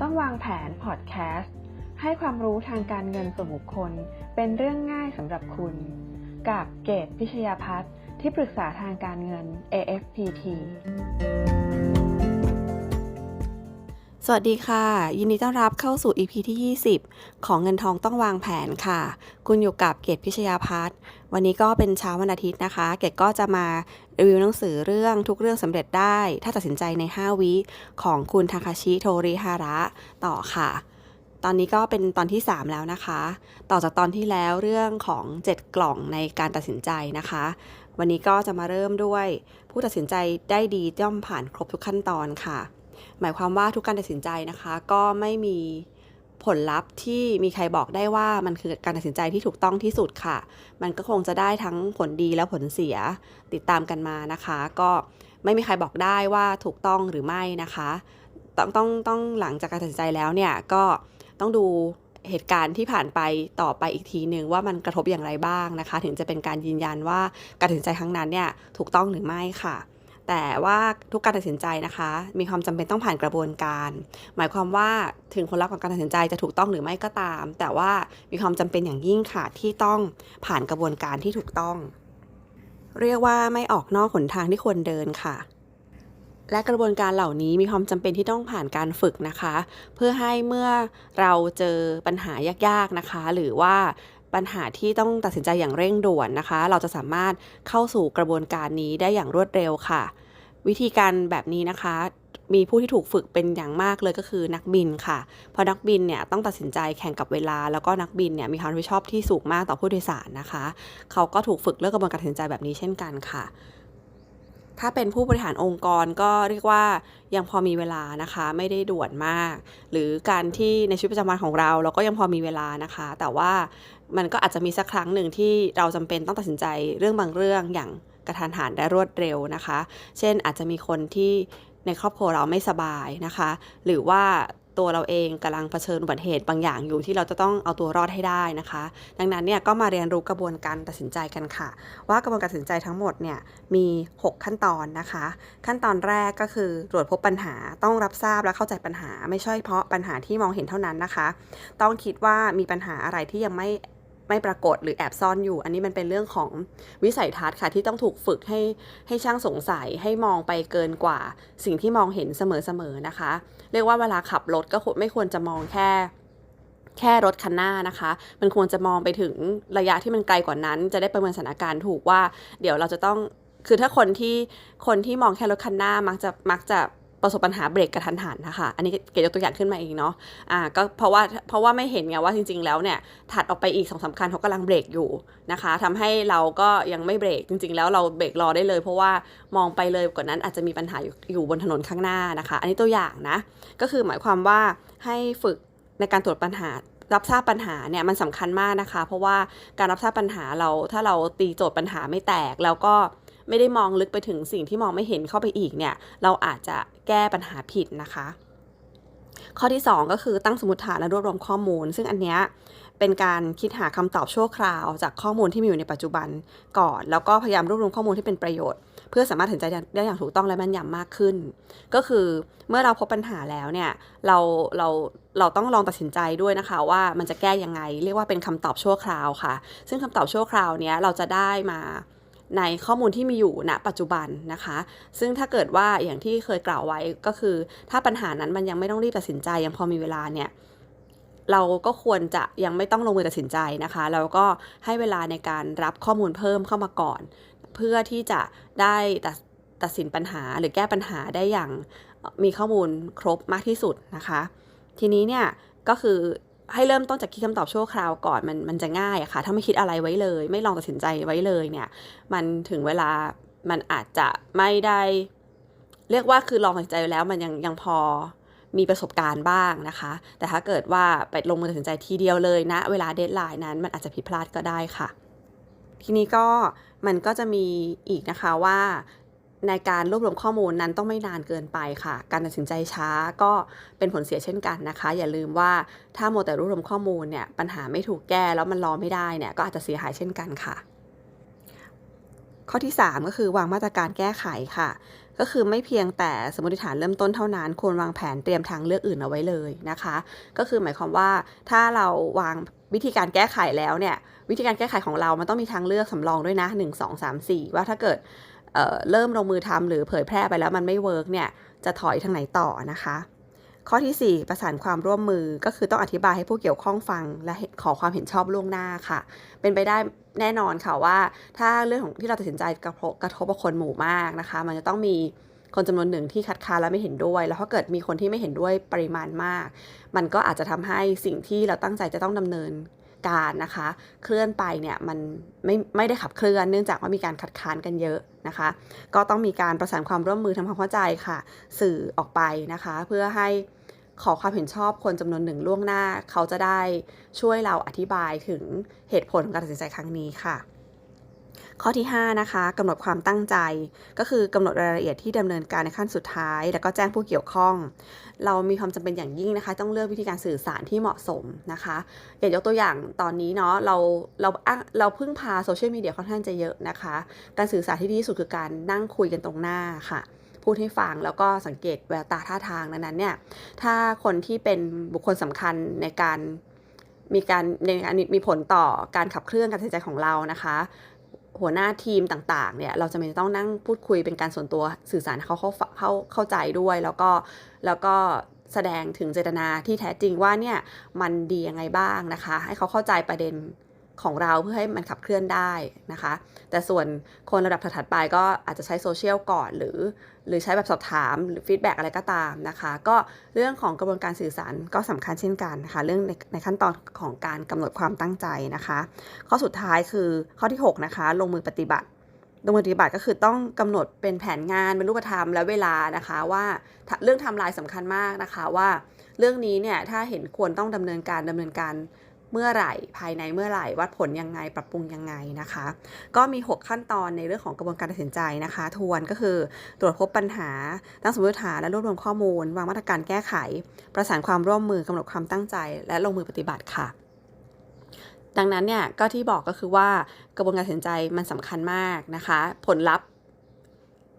ต้องวางแผนพอดแคสต์ให้ความรู้ทางการเงินส่วนบุคคล เป็นเรื่องง่ายสำหรับคุณ กับเกตพิชยาพัฒน์ที่ปรึกษาทางการเงิน AFPT สวัสดีค่ะ ยินดีต้อนรับเข้าสู่ EP ที่ 20 ของเงินทองต้องวางแผนค่ะ คุณอยู่กับเกตพิชยาพัฒน์วันนี้ก็เป็นเช้าวันอาทิตย์นะคะ เกตก็จะมารีวิวหนังสือเรื่องทุกเรื่องสำเร็จได้ ถ้าตัดสินใจใน 5 วิของคุณทาคาชิโทริฮาระต่อค่ะ ตอนนี้ก็เป็นตอนที่ 3 แล้วนะคะ ต่อจากตอนที่แล้วเรื่องของ 7 กล่องในการตัดสินใจนะคะ วันนี้ก็จะมาเริ่มด้วย ผู้ตัดสินใจได้ดีย่อมผ่านครบทุกขั้นตอนค่ะ หมายความว่าทุกการตัดสินใจนะคะ ก็ไม่มีผลลัพธ์ที่มีใครบอกได้ว่ามันคือการตัดสินใจที่ถูกต้องที่สุดค่ะ มันก็คงจะได้ทั้งผลดีและผลเสียติดตามกันมานะคะ ก็ไม่มีใครบอกได้ว่าถูกต้องหรือไม่นะคะ ต้องต้องต้องหลังจากการตัดสินใจแล้วเนี่ยก็ต้องดูเหตุการณ์ที่ผ่านไปต่อไปอีกทีหนึ่งว่ามันกระทบอย่างไรบ้างนะคะ ถึงจะเป็นการยืนยันว่าการตัดสินใจครั้งนั้นเนี่ยถูกต้องหรือไม่ค่ะ แต่ว่าทุกการตัดสินใจนะคะ มีความจำเป็นต้องผ่านกระบวนการ หมายความว่าถึงผลลัพธ์ของการตัดสินใจจะถูกต้องหรือไม่ก็ตาม แต่ว่ามีความจำเป็นอย่างยิ่งค่ะที่ต้องผ่านกระบวนการที่ถูกต้อง เรียกว่าไม่ออกนอกหนทางที่ควรเดินค่ะและกระบวนการเหล่านี้มีความจำเป็นที่ต้องผ่านการฝึกนะคะ เพื่อให้เมื่อเราเจอปัญหายากๆนะคะ หรือว่า ปัญหาที่ต้องตัดสินใจอย่างเร่งด่วนนะคะ เราจะสามารถเข้าสู่กระบวนการนี้ได้อย่างรวดเร็วค่ะ วิธีการแบบนี้นะคะมีผู้ที่ถูกฝึกเป็นอย่างมากเลยก็คือนักบินค่ะ เพราะนักบินเนี่ยต้องตัดสินใจแข่งกับเวลา แล้วก็นักบินเนี่ยมีความรับผิดชอบที่สูงมากต่อผู้โดยสารนะคะ เขาก็ถูกฝึกเรื่องกระบวนการตัดสินใจแบบนี้เช่นกันค่ะ ถ้าเป็นผู้บริหารองค์กรก็เรียกว่ายังพอมีเวลานะคะ ไม่ได้ด่วนมาก หรือการที่ในชีวิตประจำวันของเรา เราก็ยังพอมีเวลานะคะ แต่ว่ามันก็อาจจะมีสักครั้งหนึ่งที่เราจำเป็นต้องตัดสินใจเรื่องบางเรื่องอย่างกระทันหันและรวดเร็วนะคะ เช่นอาจจะมีคนที่ในครอบครัวเราไม่สบายนะคะ หรือว่า ตัวเราเองกำลังเผชิญอุบัติเหตุบางอย่างอยู่ที่เราจะต้องเอาตัวรอดให้ได้นะคะ ดังนั้นเนี่ยก็มาเรียนรู้กระบวนการตัดสินใจกันค่ะ ว่ากระบวนการตัดสินใจทั้งหมดเนี่ยมี 6 ขั้นตอนนะคะ ขั้นตอนแรกก็คือตรวจพบปัญหาต้องรับทราบและเข้าใจปัญหา ไม่ใช่เพราะปัญหาที่มองเห็นเท่านั้นนะคะ ต้องคิดว่ามีปัญหาอะไรที่ยังไม่ ไม่ปรากฏหรือแอบซ่อนอยู่ อันนี้มันเป็นเรื่องของวิสัยทัศน์ค่ะ ที่ต้องถูกฝึกให้ให้ช่างสงสัยให้มองไปเกินกว่า สิ่งที่มองเห็นเสมอๆนะคะ เรียกว่าเวลาขับรถก็ไม่ควรจะมองแค่แค่รถคันหน้านะคะ มันควรจะมองไปถึงระยะที่มันไกลกว่านั้น จะได้ประเมินสถานการณ์ถูกว่า เดี๋ยวเราจะต้อง คือถ้าคนที่ คนที่มองแค่รถคันหน้ามักจะ มักจะ ประสบปัญหาเบรกกระทันหันนะคะ อันนี้เกดยกตัวอย่างขึ้นมาเองเนาะอ่าก็เพราะว่าเพราะว่าไม่เห็นไงว่าจริง ๆ แล้วเนี่ยถัดออกไปอีกสองสาคัญเขากำลังเบรกอยู่นะคะทำให้เราก็ยังไม่เบรกจริง ๆ แล้วเราเบรกรอได้เลย เพราะว่ามองไปเลยกว่านั้นอาจจะมีปัญหาอยู่อยู่บนถนนข้างหน้านะคะ อันนี้ตัวอย่างนะก็คือหมายความว่าให้ฝึกในการตรวจปัญหารับทราบปัญหาเนี่ยมันสำคัญมากนะคะ เพราะว่าการรับทราบปัญหาเราถ้าเราตีโจทย์ปัญหาไม่แตก แล้วก็ไม่ได้มองลึกไปถึงสิ่งที่มองไม่เห็นเข้าไปอีกเนี่ย เราอาจจะ แก้ปัญหาผิดนะคะ ข้อที่ 2 ก็คือตั้งสมมติฐานและรวบรวมข้อมูล ซึ่งอันเนี้ยเป็นการคิดหาคำตอบชั่วคราว จากข้อมูลที่มีอยู่ในปัจจุบันก่อน แล้วก็พยายามรวบรวมข้อมูลที่เป็นประโยชน์ เพื่อสามารถตัดสินใจได้อย่างถูกต้องและแม่นยำมากขึ้น ก็คือเมื่อเราพบปัญหาแล้วเนี่ยเราเราเราต้องลองตัดสินใจด้วยนะคะว่ามันจะแก้ยังไง เรียกว่าเป็นคำตอบชั่วคราวค่ะ ซึ่งคำตอบชั่วคราวเนี้ยเราจะได้มา ในข้อมูลที่มีอยู่ณปัจจุบันนะคะ ซึ่งถ้าเกิดว่าอย่างที่เคยกล่าวไว้ก็คือ ถ้าปัญหานั้นมันยังไม่ต้องรีบตัดสินใจยังพอมีเวลาเนี่ยเราก็ควรจะยังไม่ต้องลงมือตัดสินใจนะคะแล้วก็ให้เวลาในการรับข้อมูลเพิ่มเข้ามาก่อน เพื่อที่จะได้ตัดตัดสินปัญหาหรือแก้ปัญหาได้อย่างมีข้อมูลครบมากที่สุดนะคะ ทีนี้เนี่ยก็คือ ให้เริ่มต้นจากคิดคำตอบชั่วคราวก่อนมันมันจะง่ายอะค่ะ ถ้าไม่คิดอะไรไว้เลย ไม่ลองตัดสินใจไว้เลยเนี่ย มันถึงเวลามันอาจจะไม่ได้ เรียกว่าคือลองตัดสินใจแล้วมันยังยังพอมีประสบการณ์บ้างนะคะ แต่ถ้าเกิดว่าไปลงมือตัดสินใจทีเดียวเลยนะ เวลาเดทไลน์นั้นมันอาจจะผิดพลาดก็ได้ค่ะ ทีนี้ก็มันก็จะมีอีกนะคะว่า ในการรวบรวมข้อมูลนั้นต้องไม่นานเกินไปค่ะ การตัดสินใจช้าก็เป็นผลเสียเช่นกันนะคะ อย่าลืมว่าถ้าโมแต่รวบรวมข้อมูลเนี่ยปัญหาไม่ถูกแก้แล้วมันรอไม่ได้เนี่ยก็อาจจะเสียหายเช่นกันค่ะ ข้อที่ 3 ก็คือวางมาตรการแก้ไขค่ะ ก็ก็คือไม่เพียงแต่สมมติฐานเริ่มต้นเท่านั้นควรวางแผนเตรียมทางเลือกอื่นเอาไว้เลยนะคะ ก็คือหมายความว่าถ้าเราวางวิธีการแก้ไขแล้วเนี่ยวิธีการแก้ไขของเรามันต้องมีทางเลือกสำรองด้วยนะ 1 2 3 4 ว่าถ้าเกิด เเริ่มลงมือทำหรือเผยแพร่ไปแล้วมันไม่เวิร์กเนี่ยจะถอยทางไหนต่อนะคะ ข้อทีสี่ 4 ประสานความร่วมมือก็คือต้องอธิบายให้ผู้เกี่ยวข้องฟัง และขอความเห็นชอบล่วงหน้าค่ะ เป็นไปได้แน่นอนค่ะว่า ถ้าเรื่องของที่เราตัดสินใจกระทบกระทบกับคนหมู่มากนะคะ มันจะต้องมีคนจำนวนหนึ่งที่คัดค้านและไม่เห็นด้วย แล้วถ้าเกิดมีคนที่ไม่เห็นด้วยปริมาณมาก มันก็อาจจะทำให้สิ่งที่เราตั้งใจจะต้องดำเนิน การนะคะ เคลื่อนไปเนี่ยมันไม่ไม่ได้ขับเคลื่อนเนื่องจากว่ามีการคัดค้านกันเยอะนะคะ ก็ต้องมีการประสานความร่วมมือทำความเข้าใจค่ะ สื่อออกไปนะคะ เพื่อให้ขอความเห็นชอบคนจำนวนหนึ่งล่วงหน้า เขาจะได้ช่วยเราอธิบายถึงเหตุผลของการตัดสินใจครั้งนี้ค่ะ ข้อที่ 5 นะคะกำหนดความตั้งใจ ก็คือกำหนดรายละเอียดที่ดำเนินการในขั้นสุดท้าย แล้วก็แจ้งผู้เกี่ยวข้อง เรามีความจำเป็นอย่างยิ่งนะคะ ต้องเลือกวิธีการสื่อสารที่เหมาะสมนะคะอย่างยกตัวอย่างตอนนี้เนาะเราเราเราพึ่งพาโซเชียลมีเดียค่อนข้างจะเยอะนะคะ การสื่อสารที่ดีที่สุดคือการนั่งคุยกันตรงหน้าค่ะพูดให้ฟังแล้วก็สังเกตแววตาท่าทางนั้นๆเนี่ยถ้าคนที่เป็นบุคคลสำคัญในการมีการในการมีผลต่อการขับเคลื่อนการตัดสินใจของเรานะคะ หัวหน้าทีมต่างๆ เนี่ยเราจะมีต้องนั่งพูดคุยเป็นการส่วนตัวสื่อสารเขาเข้าเข้าเข้าใจด้วย แล้วก็แล้วก็แสดงถึงเจตนาที่แท้จริงว่าเนี่ยมันดียังไงบ้างนะคะ ให้เขาเข้าใจประเด็น ของเราเพื่อให้มันขับเคลื่อนได้นะคะ แต่ส่วนคนระดับถัดๆไปก็อาจจะใช้โซเชียลก่อนหรือ หรือใช้แบบสอบถามหรือฟีดแบ็กอะไรก็ตามนะคะ ก็เรื่องของกระบวนการสื่อสารก็สำคัญเช่นกันนะคะเรื่องในในขั้นตอนของการกำหนดความตั้งใจนะคะ ข้อสุดท้ายคือข้อที่ 6 นะคะ ลงมือปฏิบัติลงมือปฏิบัติก็คือต้องกำหนดเป็นแผนงานเป็นรูปธรรมและเวลานะคะว่าเรื่องทำลายสำคัญมากนะคะว่า เรื่องนี้เนี่ยถ้าเห็นควรต้องดำเนินการดำเนินการ เมื่อไหร่ภายในเมื่อไหร่วัดผลยังไงปรับปรุงยังไงนะคะ ก็มี 6 ขั้นตอนในเรื่องของกระบวนการตัดสินใจนะคะ ทวนก็คือตรวจพบปัญหาตั้งสมมติฐานและรวบรวมข้อมูล วางมาตรการแก้ไข ประสานความร่วมมือกำหนดความตั้งใจ และลงมือปฏิบัติค่ะดังนั้นเนี่ยก็ที่บอกก็คือว่ากระบวนการตัดสินใจมันสำคัญมากนะคะ ผลลัพธ์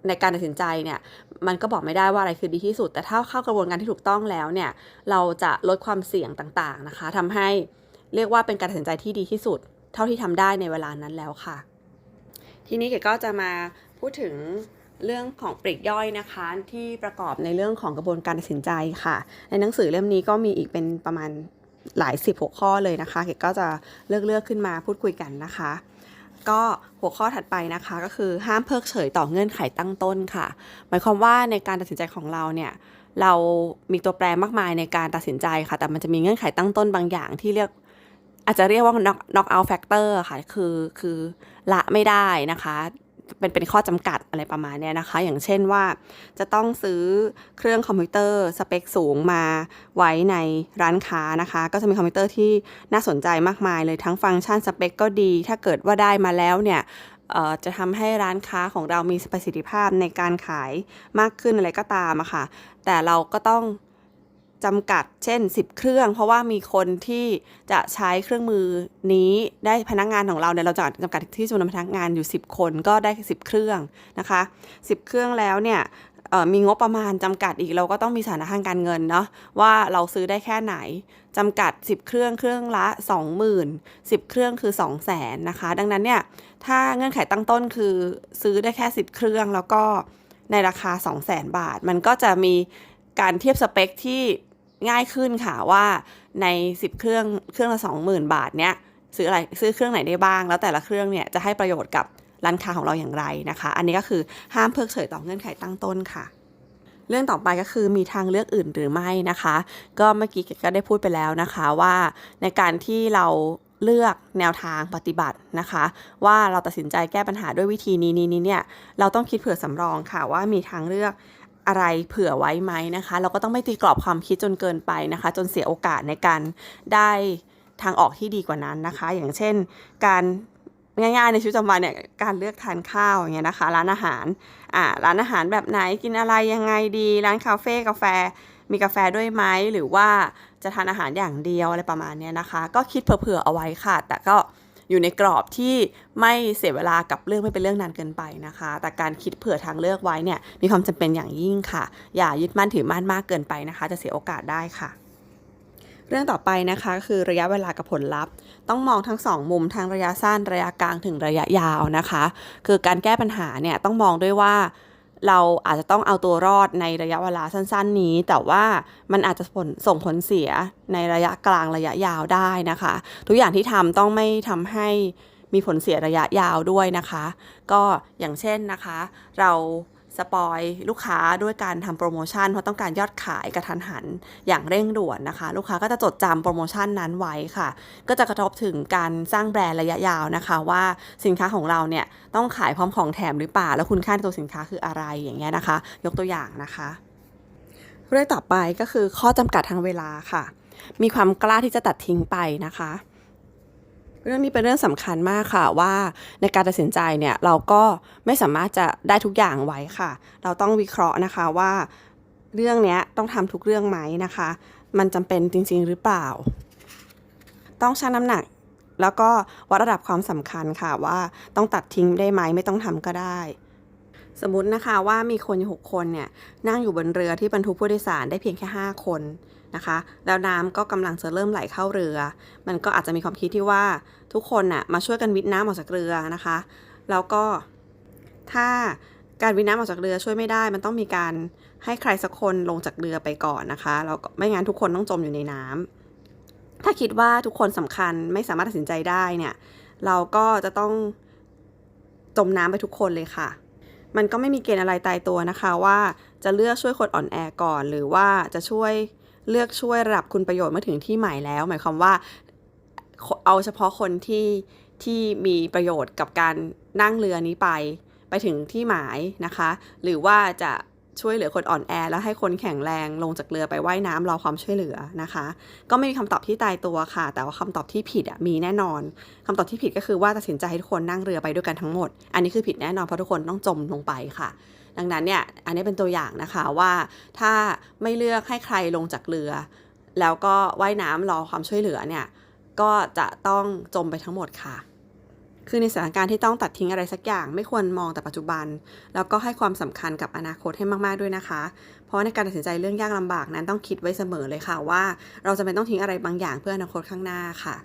ในการตัดสินใจเนี่ยมันก็บอกไม่ได้ว่าอะไรคือดีที่สุด แต่ถ้าเข้ากระบวนการที่ถูกต้องแล้วเนี่ยเราจะลดความเสี่ยงต่างๆนะคะทำให้ เรียกว่าเป็นการตัดสินใจที่ดีที่สุด เท่าที่ทำได้ในเวลานั้นแล้วค่ะ ทีนี้เก๋ก็จะมาพูดถึงเรื่องของปลีกย่อยนะคะที่ประกอบในเรื่องของกระบวนการตัดสินใจค่ะ ในหนังสือเล่มนี้ก็มีอีกเป็นประมาณหลายสิบหัวข้อเลยนะคะเก๋ก็จะเลือกเลือกขึ้นมาพูดคุยกันนะคะ ก็หัวข้อถัดไปนะคะก็คือห้ามเพิกเฉยต่อเงื่อนไขตั้งต้นค่ะ หมายความว่าในการตัดสินใจของเราเนี่ยเรามีตัวแปรมากมายในการตัดสินใจค่ะ แต่มันจะมีเงื่อนไขตั้งต้นบางอย่างที่เรียก อาจจะเรียกว่า knock knock out factor ค่ะ คือคือละไม่ได้นะคะ เป็นเป็นข้อจำกัดอะไรประมาณนี้นะคะ อย่างเช่นว่าจะต้องซื้อเครื่องคอมพิวเตอร์สเปคสูงมาไว้ในร้านค้านะคะ ก็จะมีคอมพิวเตอร์ที่น่าสนใจมากมายเลยทั้งฟังก์ชันสเปคก็ดี ถ้าเกิดว่าได้มาแล้วเนี่ยเอ่อจะทำให้ร้านค้าของเรามีประสิทธิภาพในการขายมากขึ้นอะไรก็ตามอะค่ะ แต่เราก็ต้อง จำกัดเช่น 10 เครื่อง เพราะว่ามีคนที่จะใช้เครื่องมือนี้ได้พนักงานของเราเนี่ยเราจะจำกัดที่จำนวนพนักงานอยู่ 10 คนก็ได้ 10 เครื่องนะคะ 10 เครื่องแล้วเนี่ยมีงบประมาณจำกัดอีกเราก็ต้องมีสถานะทางการเงินเนาะว่าเราซื้อได้แค่ไหนจำกัด 10 เครื่องเครื่องละ 20,000 10 เครื่องคือ 200,000นะคะ ดังนั้นเนี่ยถ้าเงื่อนไขตั้งต้นคือซื้อได้แค่ 10 เครื่องแล้วก็ในราคา 200,000 บาท มันก็จะมีการเทียบสเปคที่ ง่ายขึ้นค่ะว่าใน 10 เครื่องเครื่องละ 20,000 บาทเนี้ยซื้ออะไรซื้อเครื่องไหนได้บ้าง แล้วแต่ละเครื่องเนี่ยจะให้ประโยชน์กับร้านค้าของเราอย่างไรนะคะ อันนี้ก็คือห้ามเพิกเฉยต่อเงื่อนไขตั้งต้นค่ะ เรื่องต่อไปก็คือมีทางเลือกอื่นหรือไม่นะคะ ก็เมื่อกี้ก็ได้พูดไปแล้วนะคะว่าในการที่เราเลือกแนวทางปฏิบัตินะคะ ว่าเราตัดสินใจแก้ปัญหาด้วยวิธีนี้นี้เนี่ยเราต้องคิดเผื่อสำรองค่ะว่ามีทางเลือก อะไรเผื่อไว้ไหมนะคะ เราก็ต้องไม่ตีกรอบความคิดจนเกินไปนะคะ จนเสียโอกาสในการได้ทางออกที่ดีกว่านั้นนะคะ อย่างเช่นการง่ายๆในชีวิตประจำวันเนี่ยการเลือกทานข้าวอย่างเงี้ยนะคะ ร้านอาหารอ่าร้านอาหารแบบไหนกินอะไรยังไงดี ร้านคาเฟ่กาแฟ มีกาแฟด้วยไหมหรือว่าจะทานอาหารอย่างเดียวอะไรประมาณเนี้ยนะคะ ก็คิดเผื่อๆเอาไว้ค่ะ แต่ก็ อยู่ในกรอบที่ไม่เสียเวลากับเรื่องไม่เป็นเรื่องนานเกินไปนะคะ แต่การคิดเผื่อทางเลือกไว้เนี่ยมีความจำเป็นอย่างยิ่งค่ะ อย่ายึดมั่นถือมั่นมากเกินไปนะคะ จะเสียโอกาสได้ค่ะเรื่องต่อไปนะคะคือระยะเวลากับผลลัพธ์ ต้องมองทั้งสองมุมทั้งระยะสั้นระยะกลางถึงระยะยาวนะคะ คือการแก้ปัญหาเนี่ยต้องมองด้วยว่า เราอาจจะต้องเอาตัวรอดในระยะเวลาสั้น ๆ นี้ แต่ว่ามันอาจจะผลส่งผลเสียในระยะกลางระยะยาวได้นะคะ ทุกอย่างที่ทำต้องไม่ทำให้มีผลเสียระยะยาวด้วยนะคะ ก็อย่างเช่นนะคะ เรา สปอยลูกค้าด้วยการทำโปรโมชั่นเพราะต้องการยอดขายกระทันหันอย่างเร่งด่วนนะคะ ลูกค้าก็จะจดจำโปรโมชั่นนั้นไว้ค่ะ ก็จะกระทบถึงการสร้างแบรนด์ระยะยาวนะคะ ว่าสินค้าของเราเนี่ยต้องขายพร้อมของแถมหรือเปล่า แล้วคุณค่าในตัวสินค้าคืออะไรอย่างเงี้ยนะคะ ยกตัวอย่างนะคะเรื่องต่อไปก็คือข้อจำกัดทางเวลาค่ะ มีความกล้าที่จะตัดทิ้งไปนะคะ เรื่องนี้เป็นเรื่องสำคัญมากค่ะว่าในการตัดสินใจเนี่ยเราก็ไม่สามารถจะได้ทุกอย่างไว้ค่ะ เราต้องวิเคราะห์นะคะว่าเรื่องนี้ต้องทำทุกเรื่องไหมนะคะ มันจำเป็นจริง ๆ หรือเปล่า ต้องชั่งน้ำหนัก แล้วก็วัดระดับความสำคัญค่ะว่าต้องตัดทิ้งได้ไหมไม่ต้องทำก็ได้สมมตินะคะว่ามีคนอยู่หกคนเนี่ยนั่งอยู่บนเรือที่บรรทุกผู้โดยสารได้เพียงแค่ 5 คน นะคะ แล้วน้ำก็กำลังจะเริ่มไหลเข้าเรือ มันก็อาจจะมีความคิดที่ว่าทุกคนน่ะมาช่วยกันวิทน้ำออกจากเรือนะคะ แล้วก็ถ้าการวิทน้ำออกจากเรือช่วยไม่ได้ มันต้องมีการให้ใครสักคนลงจากเรือไปก่อนนะคะแล้วไม่งั้นทุกคนต้องจมอยู่ในน้ำถ้าคิดว่าทุกคนสำคัญไม่สามารถตัดสินใจได้เนี่ยเราก็จะต้องจมน้ำไปทุกคนเลยค่ะ มันก็ไม่มีเกณฑ์อะไรตายตัวนะคะว่าจะเลือกช่วยคนอ่อนแอก่อน หรือว่าจะช่วย เลือกช่วยระดับคุณประโยชน์เมื่อถึงที่หมายแล้ว หมายความว่าเอาเฉพาะคนที่ที่มีประโยชน์กับการนั่งเรือนี้ไป ไปถึงที่หมายนะคะ หรือว่าจะช่วยเหลือคนอ่อนแอ แล้วให้คนแข็งแรงลงจากเรือไปไว่ายน้ำรอความช่วยเหลือนะคะ ก็ไม่มีคำตอบที่ตายตัวค่ะ แต่ว่าคำตอบที่ผิดอะมีแน่นอนคำตอบที่ผิดก็คือว่าตัดสินใจให้ทุกคนนั่งเรือไปด้วยกันทั้งหมด อันนี้คือผิดแน่นอนเพราะทุกคนต้องจมลงไปค่ะ ดังนั้นเนี่ยอันนี้เป็นตัวอย่างนะคะว่าถ้าไม่เลือกให้ใครลงจากเรือ แล้วก็ว่ายน้ำรอความช่วยเหลือเนี่ยก็จะต้องจมไปทั้งหมดค่ะ คือในสถานการณ์ที่ต้องตัดทิ้งอะไรสักอย่างไม่ควรมองแต่ปัจจุบัน แล้วก็ให้ความสำคัญกับอนาคตให้มาก ๆ ด้วยนะคะ เพราะในการตัดสินใจเรื่องยากลำบากนั้นต้องคิดไว้เสมอเลยค่ะว่า เราจะเป็นต้องทิ้งอะไรบางอย่างเพื่ออนาคตข้างหน้าค่ะ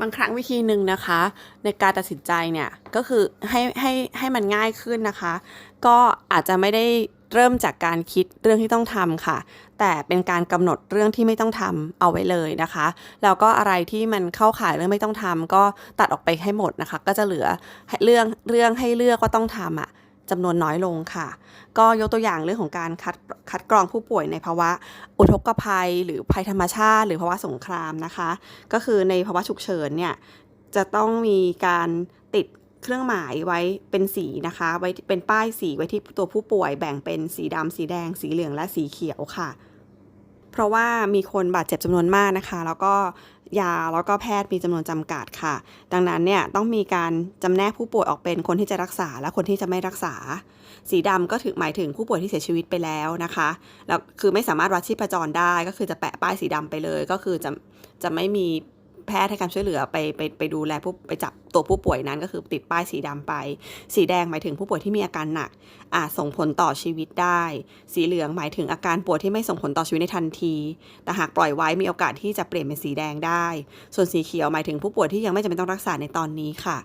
บางครั้งวิธีหนึ่งนะคะ ในการตัดสินใจเนี่ยก็คือให้ให้ให้มันง่ายขึ้นนะคะ ก็อาจจะไม่ได้เริ่มจากการคิดเรื่องที่ต้องทำค่ะ แต่เป็นการกำหนดเรื่องที่ไม่ต้องทำเอาไว้เลยนะคะแล้วก็อะไรที่มันเข้าข่ายเรื่องไม่ต้องทำก็ตัดออกไปให้หมดนะคะ ก็จะเหลือเรื่องเรื่องให้เลือกว่าต้องทำอะ จำนวนน้อยลงค่ะ ก็ยกตัวอย่างเรื่องของการคัดคัดกรองผู้ป่วยในภาวะอุทกภัย หรือภัยธรรมชาติ หรือภาวะสงครามนะคะ ก็คือในภาวะฉุกเฉินเนี่ยจะต้องมีการติดเครื่องหมายไว้เป็นสีนะคะ ไว้เป็นป้ายสีไว้ที่ตัวผู้ป่วยแบ่งเป็นสีดำสีแดง สีเหลืองและสีเขียวค่ะ เพราะว่ามีคนบาดเจ็บจำนวนมากนะคะ แล้วก็ยาแล้วก็แพทย์มีจำนวนจำกัดค่ะ ดังนั้นเนี่ยต้องมีการจำแนกผู้ป่วยออกเป็นคนที่จะรักษาและคนที่จะไม่รักษา สีดำก็ถือหมายถึงผู้ป่วยที่เสียชีวิตไปแล้วนะคะแล้วคือไม่สามารถวัดชีพจรได้ก็คือจะแปะป้ายสีดำไปเลย ก็คือจะจะไม่มี แพทย์ให้การช่วยเหลือไปไปไปดูแลผู้ไปจับตัวผู้ป่วยนั้นก็คือติดป้ายสีดำไป สีแดงหมายถึงผู้ป่วยที่มีอาการหนักอาจส่งผลต่อชีวิตได้ สีเหลืองหมายถึงอาการป่วยที่ไม่ส่งผลต่อชีวิตในทันที แต่หากปล่อยไว้มีโอกาสที่จะเปลี่ยนเป็นสีแดงได้ ส่วนสีเขียวหมายถึงผู้ป่วยที่ยังไม่จำเป็นต้องรักษาในตอนนี้ค่ะ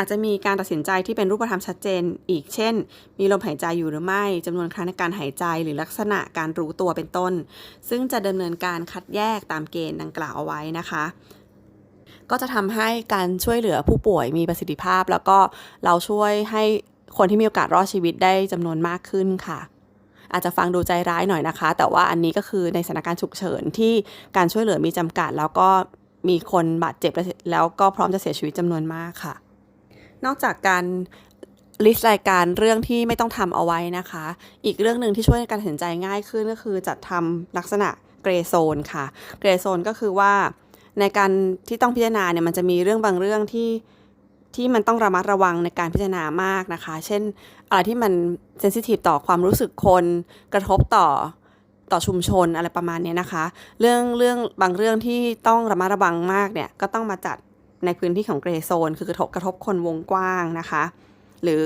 อาจจะมีการตัดสินใจที่เป็นรูปธรรมชัดเจน อีกเช่น มีลมหายใจอยู่หรือไม่จำนวนครั้งในการหายใจหรือลักษณะการรู้ตัวเป็นต้น ซึ่งจะดำเนินการคัดแยกตามเกณฑ์ดังกล่าวเอาไว้นะคะก็จะทำให้การช่วยเหลือผู้ป่วยมีประสิทธิภาพ แล้วก็เราช่วยให้คนที่มีโอกาสรอดชีวิตได้จำนวนมากขึ้นค่ะ อาจจะฟังดูใจร้ายหน่อยนะคะ แต่ว่าอันนี้ก็คือในสถานการณ์ฉุกเฉินที่การช่วยเหลือมีจำกัด แล้วก็มีคนบาดเจ็บแล้วก็พร้อมจะเสียชีวิตจำนวนมากค่ะ นอกจากการลิสต์รายการเรื่องที่ไม่ต้องทำเอาไว้นะคะ อีกเรื่องหนึ่งที่ช่วยในการตัดสินใจง่ายขึ้นก็คือจัดทำลักษณะเกรโซนค่ะ เกรโซนก็คือว่าในการที่ต้องพิจารณาเนี่ยมันจะมีเรื่องบางเรื่องที่ที่มันต้องระมัดระวังในการพิจารณามากนะคะ เช่น อะไรที่มันเซนซิทีฟต่อความรู้สึกคน กระทบต่อต่อชุมชนอะไรประมาณนี้นะคะ เรื่องเรื่องบางเรื่องที่ต้องระมัดระวังมากเนี่ยก็ต้องมาจัด ในพื้นที่ของเกรย์โซน คือกระทบกระทบคนวงกว้างนะคะ หรือ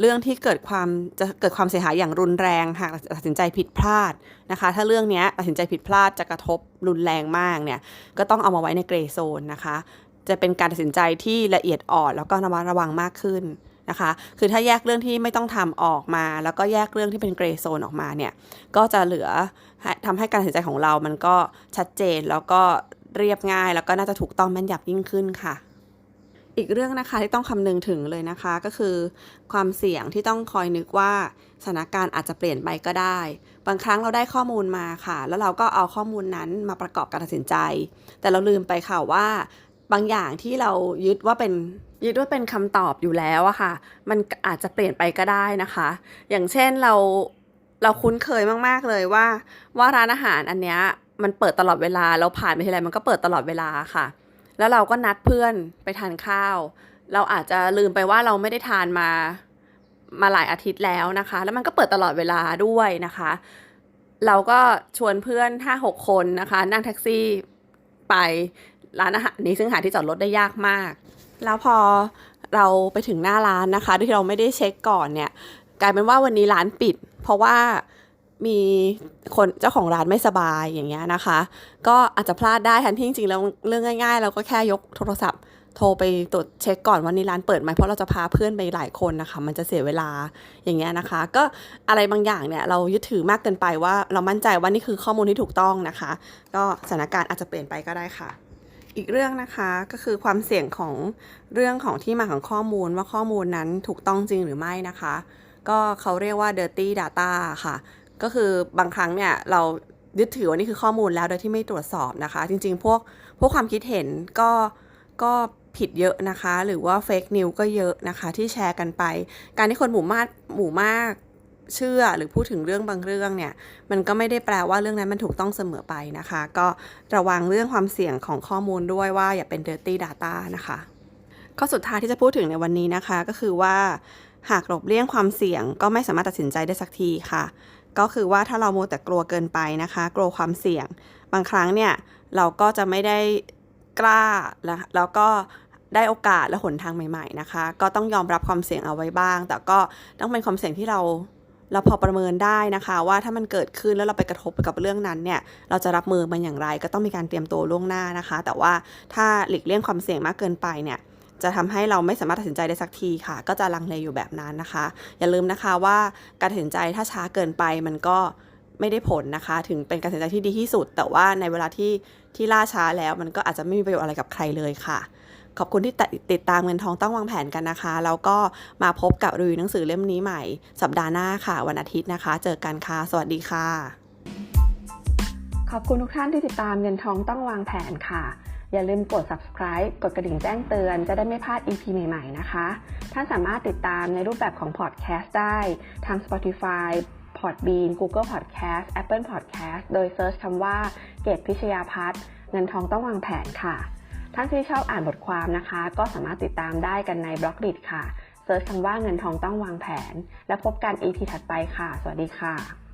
เรื่องที่เกิดความจะเกิดความเสียหายอย่างรุนแรงหากตัดสินใจผิดพลาดนะคะ ถ้าเรื่องนี้ตัดสินใจผิดพลาดจะกระทบรุนแรงมากเนี่ยก็ต้องเอามาไว้ในเกรย์โซนนะคะ จะเป็นการตัดสินใจที่ละเอียดอ่อนแล้วก็ระมัดระวังมากขึ้นนะคะ คือถ้าแยกเรื่องที่ไม่ต้องทำออกมา แล้วก็แยกเรื่องที่เป็นเกรย์โซนออกมาเนี่ย ก็จะเหลือให้ทำให้การตัดสินใจของเรามันก็ชัดเจนแล้วก็ เรียบง่าย แล้วก็น่าจะถูกต้องแม่นยำยิ่งขึ้นค่ะ อีกเรื่องนะคะที่ต้องคำนึงถึงเลยนะคะก็คือ ความเสี่ยงที่ต้องคอยนึกว่าสถานการณ์อาจจะเปลี่ยนไปก็ได้ บางครั้งเราได้ข้อมูลมาค่ะ แล้วเราก็เอาข้อมูลนั้นมาประกอบการตัดสินใจ แต่เราลืมไปค่ะว่าบางอย่างที่เรายึดว่าเป็นยึดว่าเป็นคำตอบอยู่แล้วอะค่ะ มันอาจจะเปลี่ยนไปก็ได้นะคะ อย่างเช่นเราเราคุ้นเคยมาก ๆ เลยว่า ว่าร้านอาหารอันเนี้ย มันเปิดตลอดเวลาเราผ่านไปทีไรมันก็เปิดตลอดเวลาค่ะ แล้วเราก็นัดเพื่อนไปทานข้าว เราอาจจะลืมไปว่าเราไม่ได้ทานมามาหลายอาทิตย์แล้วนะคะ แล้วมันก็เปิดตลอดเวลาด้วยนะคะ เราก็ชวนเพื่อนห้าหกคนนะคะ นั่งแท็กซี่ไปร้านอาหารนี้ซึ่งหาที่จอดรถได้ยากมาก แล้วพอเราไปถึงหน้าร้านนะคะที่เราไม่ได้เช็คก่อนเนี่ย กลายเป็นว่าวันนี้ร้านปิด เพราะว่า มีคนเจ้าของร้านไม่สบายอย่างเงี้ยนะคะ ก็อาจจะพลาดได้ทันที่จริงๆแล้วเรื่องง่ายๆ เราก็แค่ยกโทรศัพท์ โทรไปตรวจเช็คก่อนว่านี่ร้านเปิดไหมเพราะเราจะพาเพื่อนไปหลายคนนะคะ มันจะเสียเวลาอย่างเงี้ยนะคะ ก็อะไรบางอย่างเนี่ยเรายึดถือมากเกินไปว่าเรามั่นใจว่านี่คือข้อมูลที่ถูกต้องนะคะ ก็สถานการณ์อาจจะเปลี่ยนไปก็ได้ค่ะอีกเรื่องนะคะก็คือความเสี่ยงของเรื่องของที่มาของข้อมูลว่าข้อมูลนั้นถูกต้องจริงหรือไม่นะคะ ก็เขาเรียกว่า dirty data ค่ะ ก็คือบางครั้งเนี่ยเรายึดถือว่านี่คือข้อมูลแล้วโดยที่ไม่ตรวจสอบนะคะ จริง ๆ พวกพวกความคิดเห็นก็ก็ผิดเยอะนะคะ หรือว่า fake news ก็เยอะนะคะที่แชร์กันไป การที่คนหมู่มากหมู่มากเชื่อหรือพูดถึงเรื่องบางเรื่องเนี่ย มันก็ไม่ได้แปลว่าเรื่องนั้นมันถูกต้องเสมอไปนะคะ ก็ระวังเรื่องความเสี่ยงของข้อมูลด้วยว่าอย่าเป็น dirty data นะคะข้อสุดท้ายที่จะพูดถึงในวันนี้นะคะ ก็คือว่าหากหลบเลี่ยงความเสี่ยงก็ไม่สามารถตัดสินใจได้สักทีค่ะ ก็คือว่าถ้าเราโมแต่กลัวเกินไปนะคะ กลัวความเสี่ยง บางครั้งเนี่ยเราก็จะไม่ได้กล้าและแล้วก็ได้โอกาสและหนทางใหม่ ๆนะคะ ก็ต้องยอมรับความเสี่ยงเอาไว้บ้าง แต่ก็ต้องเป็นความเสี่ยงที่เราเราพอประเมินได้นะคะ ว่าถ้ามันเกิดขึ้นแล้วเราไปกระทบกับเรื่องนั้นเนี่ยเราจะรับมือมันอย่างไร ก็ต้องมีการเตรียมตัวล่วงหน้านะคะ แต่ว่าถ้าหลีกเลี่ยงความเสี่ยงมากเกินไปเนี่ย จะทำให้เราไม่สามารถตัดสินใจได้สักทีค่ะ ก็จะลังเลอยู่แบบนั้นนะคะ อย่าลืมนะคะว่าการตัดสินใจถ้าช้าเกินไปมันก็ไม่ได้ผลนะคะ ถึงเป็นการตัดสินใจที่ดีที่สุด แต่ว่าในเวลาที่ที่ล่าช้าแล้ว มันก็อาจจะไม่มีประโยชน์อะไรกับใครเลยค่ะ ขอบคุณที่ติดตามเงินทองต้องวางแผนกันนะคะ แล้วก็มาพบกับรีวิวหนังสือเล่มนี้ใหม่ สัปดาห์หน้าค่ะ วันอาทิตย์นะคะ เจอกันค่ะ สวัสดีค่ะ ขอบคุณทุกท่านที่ติดตามเงินทองต้องวางแผนค่ะ อย่าลืมกด subscribe กดกระดิ่งแจ้งเตือนจะได้ไม่พลาด EP ใหม่ๆ นะคะ ท่านสามารถติดตามในรูปแบบของ podcast ได้ทาง Spotify Podbean Google Podcast Apple Podcast โดยเซิร์ชคำว่าเกตพิชยาพัฒน์เงินทองต้องวางแผนค่ะ ท่านที่ชอบอ่านบทความนะคะ ก็สามารถติดตามได้กันในบล็อกดิค่ะเซิร์ชคำว่าเงินทองต้องวางแผน และพบกัน EP ถัดไปค่ะ สวัสดีค่ะ